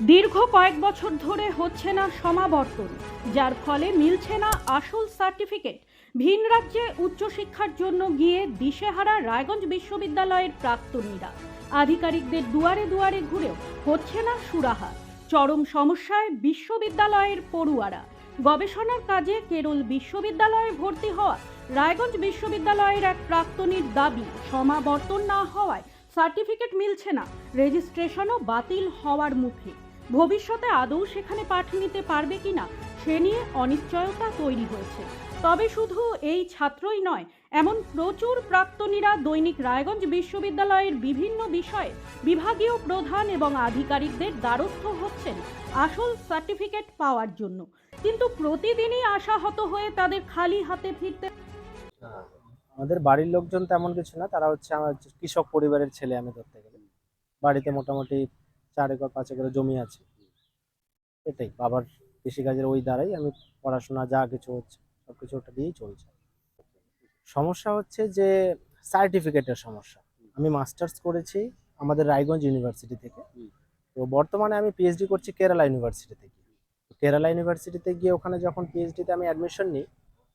দীর্ঘ কয়েক বছর ধরে হচ্ছে না সমাবর্তন, যার ফলে মিলছে না আসল সার্টিফিকেট। ভিন রাজ্যে উচ্চশিক্ষার জন্য গিয়ে দিশেহারা রায়গঞ্জ বিশ্ববিদ্যালয়ের প্রাক্তনীরা। আধিকারিকদের দুয়ারে দুয়ারে ঘুরেও হচ্ছে না সুরাহা। চরম সমস্যায় বিশ্ববিদ্যালয়ের পড়ুয়ারা। গবেষণার কাজে কেরল বিশ্ববিদ্যালয়ে ভর্তি হওয়া রায়গঞ্জ বিশ্ববিদ্যালয়ের এক প্রাক্তনীর দাবি, সমাবর্তন না হওয়ায় সার্টিফিকেট মিলছে না, রেজিস্ট্রেশনও বাতিল হওয়ার মুখে। ভবিষ্যতে আদৌ সেখানে পাঠিয়ে নিতে পারবে কিনা সে নিয়ে অনিশ্চয়তা তৈরি হয়েছে। তবে শুধু এই ছাত্রই নয়, এমন প্রচুর প্রাক্তনীরা দৈনিক রায়গঞ্জ বিশ্ববিদ্যালয়ের বিভিন্ন বিষয়ে বিভাগীয় প্রধান এবং আধিকারিকদের দ্বারস্থ হচ্ছেন আসল সার্টিফিকেট পাওয়ার জন্য। কিন্তু প্রতিদিনই আশাহত হয়ে তাদের খালি হাতে ফিরতে আমাদের বাড়ির লোকজন তেমন কিছু না, তারা হচ্ছে আমার কৃষক পরিবারের ছেলে আমি ধরতে গেলে। বাড়িতে মোটামুটি চার একর, পাঁচ একর জমি আছে। এটাই, বাবার কৃষিকাজের ওই দ্বারাই আমি পড়াশোনা যা কিছু হচ্ছে সব কিছু ওটা দিয়েই চলছে। সমস্যা হচ্ছে যে সার্টিফিকেটের সমস্যা। আমি মাস্টার্স করেছি আমাদের রায়গঞ্জ ইউনিভার্সিটি থেকে। তো বর্তমানে আমি পিএইচডি করছি কেরালা ইউনিভার্সিটি থেকে। কেরালা ইউনিভার্সিটিতে গিয়ে ওখানে যখন পিএইচডিতে আমি অ্যাডমিশন নিই,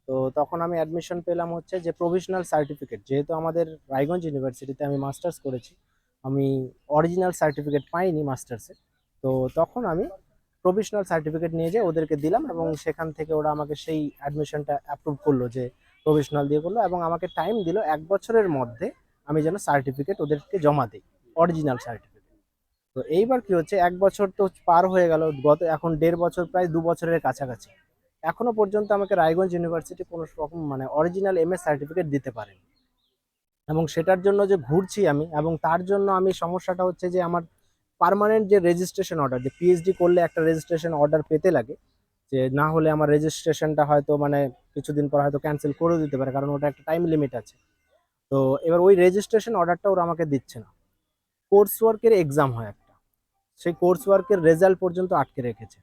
তো তখন আমি অ্যাডমিশন পেলাম হচ্ছে যে প্রভিশনাল সার্টিফিকেট যেহেতু আমাদের রায়গঞ্জ ইউনিভার্সিটিতে আমি মাস্টার্স করেছি আমি অরিজিনাল সার্টিফিকেট পাইনি মাস্টার্সে তো তখন আমি প্রভিশনাল সার্টিফিকেট নিয়ে যেয়ে ওদেরকে দিলাম এবং সেখান থেকে ওরা আমাকে সেই অ্যাডমিশনটা অ্যাপ্রুভ করল যে প্রভিশনাল দিয়ে করল এবং আমাকে টাইম দিল এক বছরের মধ্যে আমি যেন সার্টিফিকেট ওদেরকে জমা দিই অরিজিনাল সার্টিফিকেট তো এইবার কি হচ্ছে, এক বছর তো পার হয়ে গেল, গত এখন দেড় বছর প্রায় দু বছরের কাছাকাছি। এখনও পর্যন্ত আমাকে রায়গঞ্জ ইউনিভার্সিটি কোনো রকম মানে অরিজিনাল এম সার্টিফিকেট দিতে পারেনি। এবং সেটার জন্য যে ঘুরছি আমি এবং তার জন্য আমি সমস্যাটা হচ্ছে যে আমার পার্মানেন্ট যে রেজিস্ট্রেশন অর্ডার যে পিএইচডি করলে একটা রেজিস্ট্রেশন অর্ডার পেতে লাগে, যে না হলে আমার রেজিস্ট্রেশনটা হয়তো মানে কিছুদিন পর হয়তো ক্যান্সেল করে দিতে পারে, কারণ ওটা একটা টাইম লিমিট আছে। তো এবার ওই রেজিস্ট্রেশন অর্ডারটা ওরা আমাকে দিচ্ছে না। কোর্স ওয়ার্কের এক্সাম হয় একটা। সেই কোর্স ওয়ার্কের রেজাল্ট পর্যন্ত আটকে রেখেছে।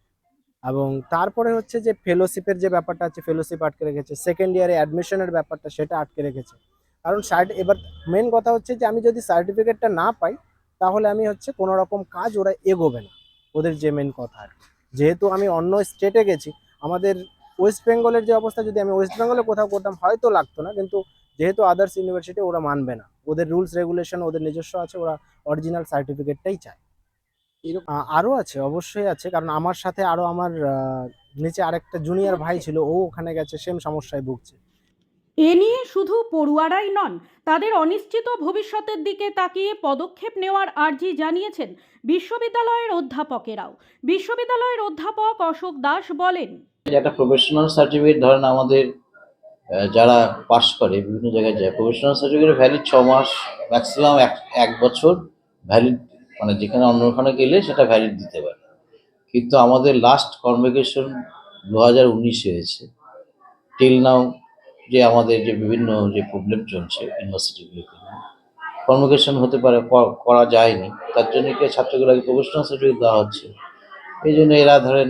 এবং তারপরে হচ্ছে যে ফেলোশিপের যে ব্যাপারটা আছে ফেলোশিপ আটকে রেখেছে। সেকেন্ড ইয়ারে অ্যাডমিশনের ব্যাপারটা, সেটা আটকে রেখেছে। কারণ সার্ট এবার মেন কথা হচ্ছে যে আমি যদি সার্টিফিকেটটা না পাই তাহলে আমি হচ্ছে কোনো রকম কাজ ওরা এগোবে না। ওদের যে মেন কথা আর যেহেতু আমি অন্য স্টেটে গেছি আমাদের ওয়েস্ট বেঙ্গলের যে অবস্থা যদি আমি ওয়েস্ট বেঙ্গলে কোথাও করতাম হয়তো লাগতো না কিন্তু যেহেতু আদার্স ইউনিভার্সিটি ওরা মানবে না। ওদের রুলস রেগুলেশন ওদের নিজস্ব আছে ওরা অরিজিনাল সার্টিফিকেটটাই চায়। আ- আরও আছে অবশ্যই আছে কারণ আমার সাথে আরও আমার নিচে আরেকটা জুনিয়র ভাই ছিল ও ওখানে গেছে সেম সমস্যায় ভুগছে। এ নিয়ে শুধু পড়ুয়ারাই নন, তাদের অনিশ্চিত ভবিষ্যতের দিকে তাকিয়ে পদক্ষেপ নেওয়ার আর্জি জানিয়েছেন বিশ্ববিদ্যালয়ের অধ্যাপকেরাও। বিশ্ববিদ্যালয়ের অধ্যাপক অশোক দাস বলেন একটা প্রফেশনাল সার্টিফিকেট ধরেন আমাদের যারা পাশ করে বিভিন্ন জায়গায় যায় প্রফেশনাল সার্টিফিকেট ভ্যালিড ছ মাস ম্যাক্সিমাম এক এক বছর ভ্যালিড মানে যেখানে অন্য ওখানে গেলে সেটা ভ্যালিড দিতে পারে। কিন্তু আমাদের লাস্ট কনভোকেশন দু হাজার উনিশে হয়েছে। টিল নাও যে আমাদের যে বিভিন্ন যে প্রবলেম চলছে ইউনিভার্সিটিগুলোতে কনভোকেশন হতে পারে করা যায়নি। তার জন্য কি ছাত্রগুলোকে প্রফেশনাল সার্টিফিকেট দেওয়া হচ্ছে? এই জন্য এরা ধরেন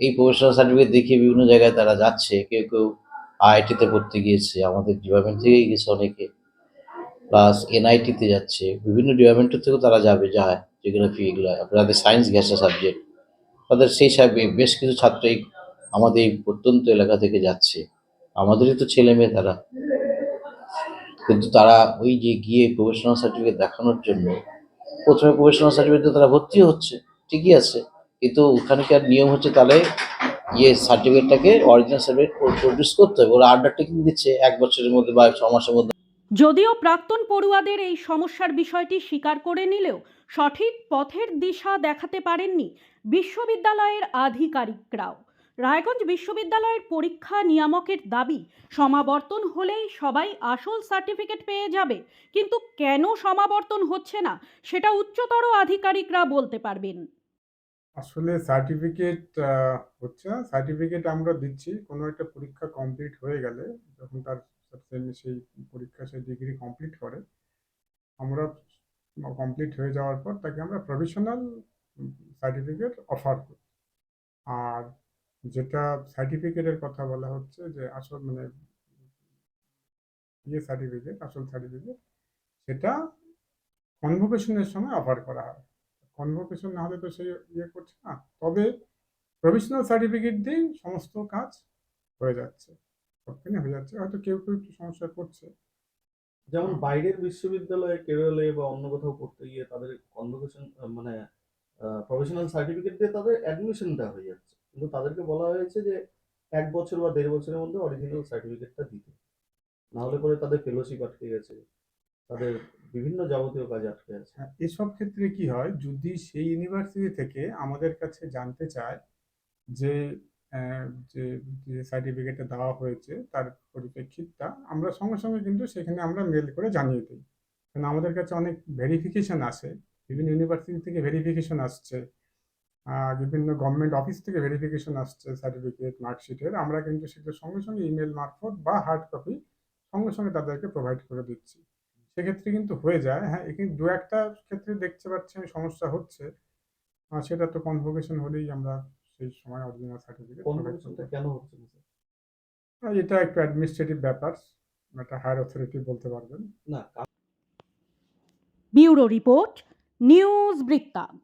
এই প্রফেশনাল সার্টিফিকেট দেখিয়ে বিভিন্ন জায়গায় তারা যাচ্ছে। কেউ কেউ আইআইটিতে পড়তে গিয়েছে, আমাদের ডিপার্টমেন্ট থেকেই গেছে অনেকে। প্লাস এনআইটিতে যাচ্ছে। বিভিন্ন ডিপার্টমেন্টের থেকেও তারা যাবে, যায় জিওগ্রাফি এগুলো। আপনাদের সায়েন্স ঘেঁষা সাবজেক্ট তাদের সেই হিসাবে বেশ কিছু ছাত্র এই আমাদের এই প্রত্যন্ত এলাকা থেকে যাচ্ছে। আমাদেরই তো ছেলে মেয়ে তারা। কিন্তু তারা ওই যে গিয়ে প্রফেশনাল সার্টিফিকেট দেখানোর জন্য, প্রথমে প্রফেশনাল সার্টিফিকেট তারা ভর্তি হচ্ছে, ঠিকই আছে। কিন্তু ওখানকার নিয়ম হচ্ছে তাহলে ইয়ে সার্টিফিকেটটাকে অরিজিনাল সার্টিফিকেট প্রডিউস করতে হবে। ওরা আন্ডারটেকিং দিচ্ছে এক বছরের মধ্যে বা ছ মাসের মধ্যে। যদিও প্রাক্তন পড়ুয়াদের এই সমস্যার বিষয়টি স্বীকার করে নিলেও সঠিক পথের দিশা দেখাতে পারেননি বিশ্ববিদ্যালয়ের আধিকারিকরাও। রায়গঞ্জ বিশ্ববিদ্যালয়ের পরীক্ষা নিয়ামকের দাবি, সমাবর্তন হলেই সবাই আসল সার্টিফিকেট পেয়ে যাবে। কিন্তু কেন সমাবর্তন হচ্ছে না, সেটা উচ্চতর আধিকারিকরা বলতে পারবেন। আসলে সার্টিফিকেট হচ্ছে না, সার্টিফিকেট আমরা দিচ্ছি, কোনো একটা পরীক্ষা কমপ্লিট হয়ে গেলে, যখন তার সেই পরীক্ষা, সেই ডিগ্রি কমপ্লিট করে, আমরা কমপ্লিট হয়ে যাওয়ার পর তাকে আমরা প্রভিশনাল সার্টিফিকেট অফার করি। আর যেটা সার্টিফিকেটের কথা বলা হচ্ছে যে আসল মানে ইয়ে সার্টিফিকেট আসল সার্টিফিকেট সেটা কনভোকেশনের সময় অফার করা হয়। কনভোকেশন না হলে তো সে ইয়ে করছে না। তবে প্রভিশনাল সার্টিফিকেট দিয়েই সমস্ত কাজ হয়ে যাচ্ছে। সবখানে হয়ে যাচ্ছে। হয়তো কেউ কেউ একটু সমস্যা করছে যেমন বাইরের বিশ্ববিদ্যালয়ে কেরলে বা অন্য কোথাও পড়তে গিয়ে তাদের কনভোকেশন মানে প্রফেশনাল সার্টিফিকেট দিয়ে তাদের অ্যাডমিশনটা হয়ে যাচ্ছে। কিন্তু তাদেরকে বলা হয়েছে যে এক বছর বা দেড় বছরের মধ্যে অরিজিনাল সার্টিফিকেটটা দিতে। না হলে পরে তাদের ফেলোশিপ আটকে গেছে তাদের বিভিন্ন যাবতীয় কাজ আটকে আছে। হ্যাঁ, এসব ক্ষেত্রে কি হয় যদি সেই ইউনিভার্সিটি থেকে আমাদের কাছে জানতে চায় যে যে সার্টিফিকেটটা দেওয়া হয়েছে তার পরিপ্রেক্ষিতটা আমরা সঙ্গে সঙ্গে কিন্তু সেখানে আমরা মেল করে জানিয়ে দিই। কারণ আমাদের কাছে অনেক ভেরিফিকেশন আসে বিভিন্ন ইউনিভার্সিটি থেকে ভেরিফিকেশন আসছে। বিভিন্ন গভর্নমেন্ট অফিস থেকে ভেরিফিকেশন আসছে সার্টিফিকেট মার্কশিটের আমরা কিন্তু সেগুলো সঙ্গে সঙ্গে ইমেল মারফত বা হার্ড কপি সঙ্গে সঙ্গে তাদেরকে প্রোভাইড করে দিচ্ছি। সেক্ষেত্রে কিন্তু হয়ে যায় হ্যাঁ এখানে দু একটা ক্ষেত্রে দেখতে পাচ্ছি আমি সমস্যা হচ্ছে। সেটা তো কনভোকেশন হলেই আমরা সেই সময় অরিজিনাল সার্টিফিকেট কেন হচ্ছে না এটা একটু অ্যাডমিনিস্ট্রেটিভ ব্যাপার একটা হায়ার অথরিটি বলতে পারবেন। না ব্যুরো রিপোর্ট নিউজ বৃত্তান্ত।